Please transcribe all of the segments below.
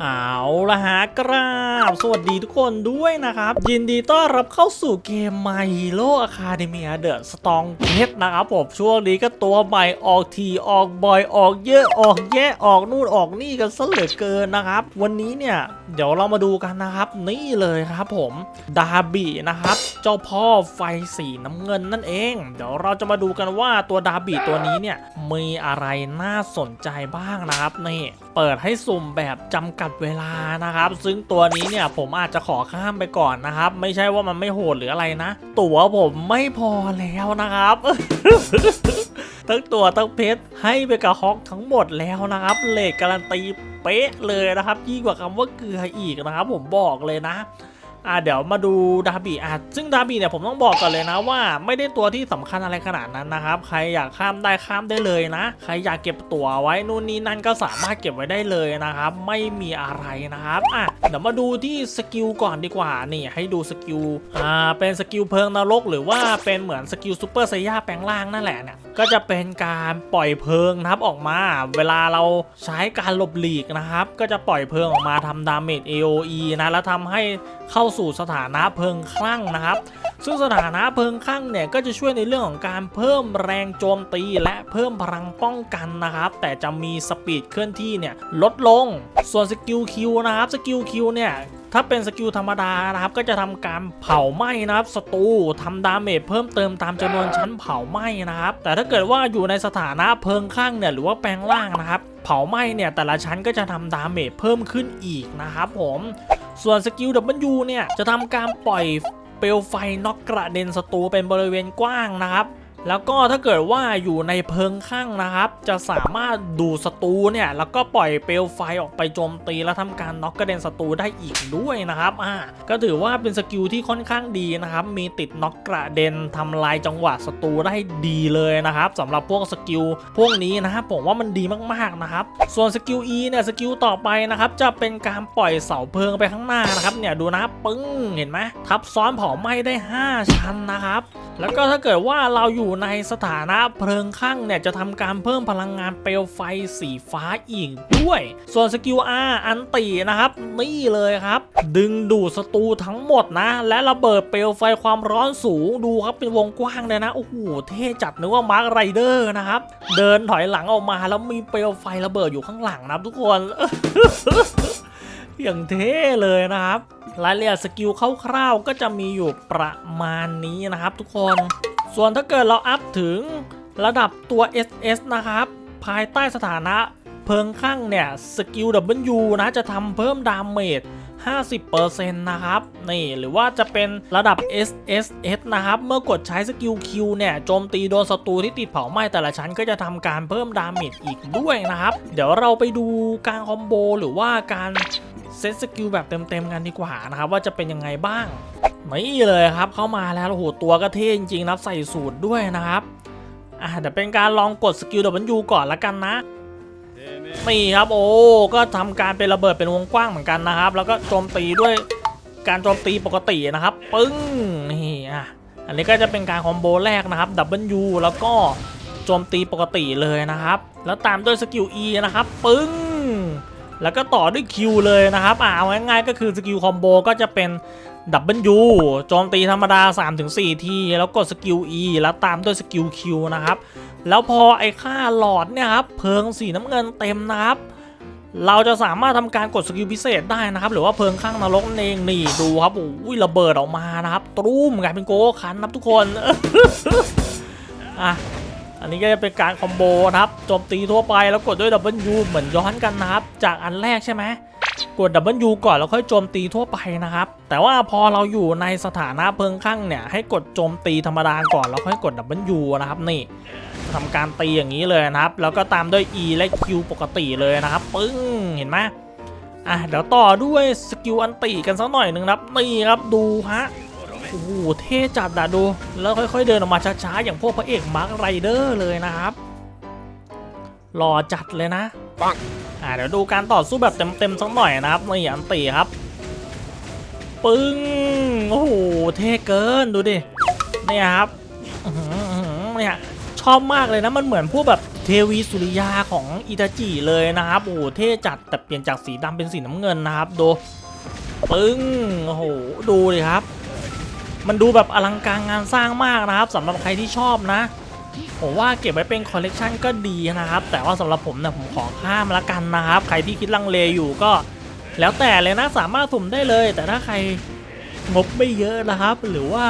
เอาละฮะกราบ สวัสดีทุกคนด้วยนะครับ ยินดีต้อนรับเข้าสู่เกม My Hero Academia The Strong p e t นะครับผม ช่วงนี้ก็ตัวใหม่ออกทีออกบ่อยออกเยอะออกแยะออกนู่นออกนี่กันซะเหลือเกินนะครับ วันนี้เนี่ย เดี๋ยวเรามาดูกันนะครับ นี่เลยครับผม ดาบินะครับ เจ้าพ่อไฟสีน้ำเงินนั่นเอง เดี๋ยวเราจะมาดูกันว่าตัวดาบิตัวนี้เนี่ยมีอะไรน่าสนใจบ้างนะครับนี่เปิดให้สุ่มแบบจำกัดเวลานะครับ ซึ่งตัวนี้เนี่ยผมอาจจะขอข้ามไปก่อนนะครับ ไม่ใช่ว่ามันไม่โหดหรืออะไรนะ ตั๋วผมไม่พอแล้วนะครับทั้งตัวทั้งเพชรให้ไปกับฮอกทั้งหมดแล้วนะครับเลทการันตีเป๊ะเลยนะครับยิ่งกว่าคำว่าเกลืออีกนะครับ ผมบอกเลยนะ อ่าเดี๋ยวมาดูดาบีอะซึ่งดาบีเนี่ยผมต้องบอกก่อนเลยนะว่า ไม่ได้ตัวที่สำคัญอะไรขนาดนั้นนะครับ ใครอยากข้ามได้ข้ามได้เลยนะ ใครอยากเก็บตั๋วไว้นู่นนี่นั่นก็สามารถเก็บไว้ได้เลยนะครับ ไม่มีอะไรนะครับอะเดี๋ยวมาดูที่สกิลก่อนดีกว่านี่ให้ดูสกิลอ่าเป็นสกิลเพลิงนรก หรือว่าเป็นเหมือนสกิลซูเปอร์ไซย่าแปลงร่างนั่นแหละเนี่ยก็จะเป็นการปล่อยเพลิงนะครับออกมา เวลาเราใช้การหลบหลีกนะครับ ก็จะปล่อยเพลิงออกมาทำดาเมจ AOE นะแล้วทำให้เข้าสู่สถานะเพลิงคลั่งนะครับ ซึ่งสถานะเพลิงคลั่งเนี่ยก็จะช่วยในเรื่องของการเพิ่มแรงโจมตีและเพิ่มพลังป้องกันนะครับ แต่จะมีสปีดเคลื่อนที่เนี่ยลดลง ส่วนสกิลคิวนะครับสกิลคิวเนี่ยถ้าเป็นสกิลธรรมดานะครับก็จะทำการเผาไหม้นะครับศัตรูทำดาเมจเพิ่มเติมตามจำนวนชั้นเผาไหม้นะครับ แต่ถ้าเกิดว่าอยู่ในสถานะเพลิงข้างเนี่ยหรือว่าแปลงร่างนะครับ เผาไหม้เนี่ยแต่ละชั้นก็จะทำดาเมจเพิ่มขึ้นอีกนะครับผม ส่วนสกิล W เนี่ย จะทำการปล่อยเปลวไฟน็อกกระเด็นศัตรูเป็นบริเวณกว้างนะครับ แล้วก็ถ้าเกิดว่าอยู่ในเพิงข้างนะครับ จะสามารถดูดศัตรูเนี่ย แล้วก็ปล่อยเปลวไฟออกไปโจมตีแล้วทำการน็อกกระเด็นศัตรูได้อีกด้วยนะครับอ่าก็ถือว่าเป็นสกิลที่ค่อนข้างดีนะครับ มีติดน็อกกระเด็นทำลายจังหวะศัตรูได้ดีเลยนะครับสำหรับพวกสกิลพวกนี้นะครับผมว่ามันดีมากๆนะครับ ส่วนสกิล E เนี่ยสกิลต่อไปนะครับจะเป็นการปล่อยเสาเพลิงไปข้างหน้านะครับ เนี่ยดูนะปึ้งเห็นไหมทับซ้อนเผาไหม้ได้ 5 ชั้นนะครับ แล้วก็ถ้าเกิดว่าเราอยู่ในสถานะเพลิงข้างเนี่ยจะทำการเพิ่มพลังงานเปลวไฟสีฟ้าอีกด้วย ส่วนสกิล R อันตีนะครับ นี่เลยครับ ดึงดูดศัตรูทั้งหมดนะ และระเบิดเปลวไฟความร้อนสูงดูครับเป็นวงกว้างเลยนะ โอ้โห เท่จัดนึกว่ามาร์คไรเดอร์นะครับ เดินถอยหลังออกมาแล้วมีเปลวไฟระเบิดอยู่ข้างหลังนะทุกคน อย่างเท่เลยนะครับ รายละเอียดสกิลคร่าวๆก็จะมีอยู่ประมาณนี้นะครับทุกคน ส่วนถ้าเกิดเราอัพถึงระดับตัว SS นะครับ ภายใต้สถานะเพิงข้างเนี่ย สกิล W นะจะทำเพิ่มดาเมจ50%นะครับ นี่หรือว่าจะเป็นระดับ SSS นะครับ เมื่อกดใช้สกิล Q เนี่ย โจมตีโดนศัตรูที่ติดเผาไหม้แต่ละชั้นก็จะทำการเพิ่มดาเมจอีกด้วยนะครับ เดี๋ยวเราไปดูการคอมโบหรือว่าการ เซตสกิลแบบเต็มๆกันดีกว่านะครับว่าจะเป็นยังไงบ้างนี่เลยครับเข้ามาแล้วโอ้โหตัวก็เท่จริงๆนะใส่สูตรด้วยนะครับอะเดี๋ยวเป็นการลองกดสกิล W ก่อนละกันนะนี่ครับโอ้ก็ทำการเป็นระเบิดเป็นวงกว้างเหมือนกันนะครับ แล้วก็โจมตีด้วยการโจมตีปกตินะครับ ปึ้งนี่อะอันนี้ก็จะเป็นการคอมโบแรกนะครับ W แล้วก็โจมตีปกติเลยนะครับ แล้วตามด้วยสกิล E นะครับ ปึ้ง แล้วก็ต่อด้วย Q เลยนะครับอ่าเอาง่ายๆก็คือสกิลคอมโบก็จะเป็น W โจมตีธรรมดา 3-4 ที แล้วกดสกิล E แล้วตามด้วยสกิล Q นะครับ แล้วพอไอ้ค่าหลอดเนี่ยครับ เพลิงสีน้ำเงินเต็มนะครับ เราจะสามารถทำการกดสกิลพิเศษได้นะครับ หรือว่าเพลิงข้างนรกนั่นเองนี่ดูครับโอ้ยระเบิดออกมานะครับ ตรูมกลายเป็นโก้คันนะครับทุกคนอะ อันนี้ก็จะเป็นการคอมโบนะครับโจมตีทั่วไปแล้วกดด้วย W เหมือนย้อนกันนะครับ จากอันแรกใช่ไหมกด W ก่อนแล้วค่อยโจมตีทั่วไปนะครับ แต่ว่าพอเราอยู่ในสถานะเพลิงข้างเนี่ยให้กดโจมตีธรรมดาก่อนแล้วค่อยกด W นะครับนี่ทำการตีอย่างนี้เลยนะครับ แล้วก็ตามด้วย E และ Q ปกติเลยนะครับ ปึ้งเห็นไหมอะเดี๋ยวต่อด้วยสกิลอันติกันสักหน่อยหนึ่งครับนี่ครับดูฮะ อ้โหเท่จัดอะดู แล้วค่อยๆเดินออกมาช้าๆ อย่างพวกพระเอกมาร์คไรเดอร์เลยนะครับหล่อจัดเลยนะปังอ่าเดี๋ยวดูการต่อสู้แบบเต็มๆสักหน่อยนะครับนี่อันตีครับ ปึ้งโอ้โหเท่เกินดูดิเนี่ยครับเนี่ยชอบมากเลยนะมันเหมือนพวกแบบเทวีสุริยาของอิตาจิเลยนะครับโอ้โหเท่จัดแต่เปลี่ยนจากสีดำเป็นสีน้ำเงินนะครับดูปึ้งโอ้โหดูดิครับ มันดูแบบอลังการงานสร้างมากนะครับสำหรับใครที่ชอบนะผมว่าเก็บไว้เป็นคอลเลกชันก็ดีนะครับ แต่ว่าสำหรับผมเนี่ยผมขอข้ามละกันนะครับ ใครที่คิดลังเลอยู่ก็ แล้วแต่เลยนะสามารถสุ่มได้เลย แต่ถ้าใครงบไม่เยอะนะครับ หรือว่า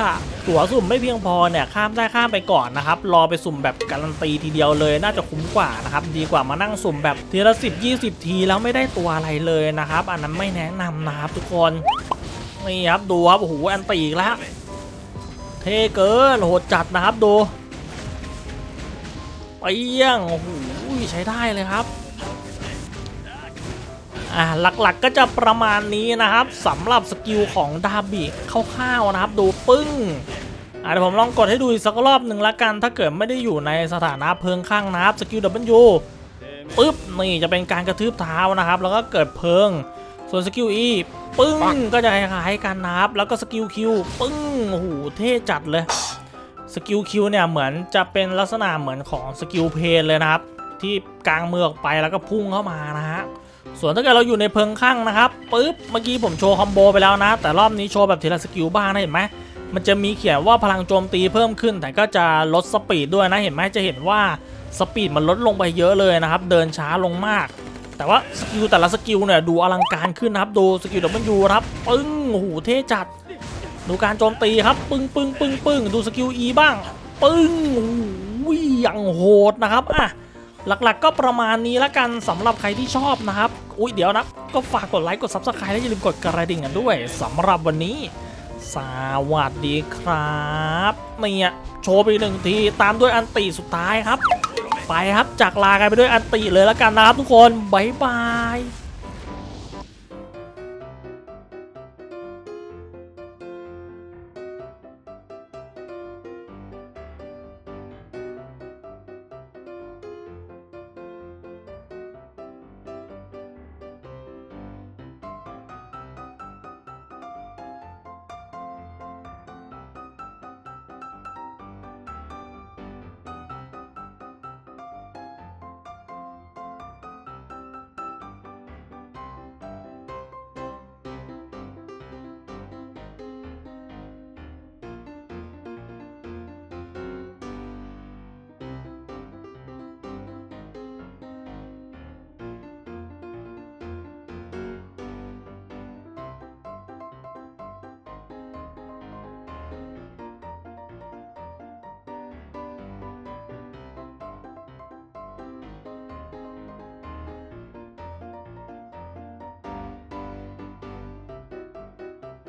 ตั๋วสุ่มไม่เพียงพอเนี่ยข้ามได้ข้ามไปก่อนนะครับ รอไปสุ่มแบบการันตีทีเดียวเลย น่าจะคุ้มกว่านะครับ ดีกว่ามานั่งสุ่มแบบทีละสิบยี่สิบทีแล้วไม่ได้ตัวอะไรเลยนะครับ อันนั้นไม่แนะนำนะครับทุกคนนี่ครับดูครับโอ้โหอันตีอีกแล้ว เท่เกินโหดจัดนะครับดูเปี้ยงโอ้โหใช้ได้เลยครับอ่าหลักๆก็จะประมาณนี้นะครับสำหรับสกิลของดาบิคร่าวๆนะครับ ดูปึ้งอ่าเดี๋ยวผมลองกดให้ดูอีกสักรอบหนึ่งละกัน ถ้าเกิดไม่ได้อยู่ในสถานะเพิงข้างนะครับสกิล W ปึ๊บนี่จะเป็นการกระทืบเท้านะครับ แล้วก็เกิดเพิง ส่วนสกิล E ปึ้งก็จะคล้ายๆกันนะครับแล้วก็สกิล Q ปึ้งโอ้โหเท่จัดเลยสกิล Q เนี่ยเหมือนจะเป็นลักษณะเหมือนของสกิลเพนเลยนะครับ ที่กลางมือออกไปแล้วก็พุ่งเข้ามานะฮะส่วนถ้าเกิดเราอยู่ในเพิงข้างนะครับปุ๊บเมื่อกี้ผมโชว์คอมโบไปแล้วนะ แต่รอบนี้โชว์แบบทีละสกิลบ้างนะเห็นไหมมันจะมีเขียนว่าพลังโจมตีเพิ่มขึ้น แต่ก็จะลดสปีดด้วยนะเห็นไหมจะเห็นว่าสปีดมันลดลงไปเยอะเลยนะครับ เดินช้าลงมาก แต่ว่าสกิลแต่ละสกิลเนี่ยดูอลังการขึ้นนะครับ ดูสกิลดับเบิลยูครับปึ้งโอ้โหเท่จัด ดูการโจมตีครับปึ้งปึ้งปึ้งปึ้งดูสกิล E บ้าง ปึ้งโอ้โหอย่างโหดนะครับอะหลักๆก็ประมาณนี้ละกันสำหรับใครที่ชอบนะครับ อุ้ยเดี๋ยวนะ ก็ฝากกดไลค์กด Subscribe และอย่าลืมกดกระดิ่งกันด้วยสำหรับวันนี้ สวัสดีครับเนี่ยโชว์ไปหนึ่งทีตามด้วยอันติสุดท้ายครับ ไปครับจากลากันไปด้วยอันติเลยแล้วกันนะครับทุกคนบายบาย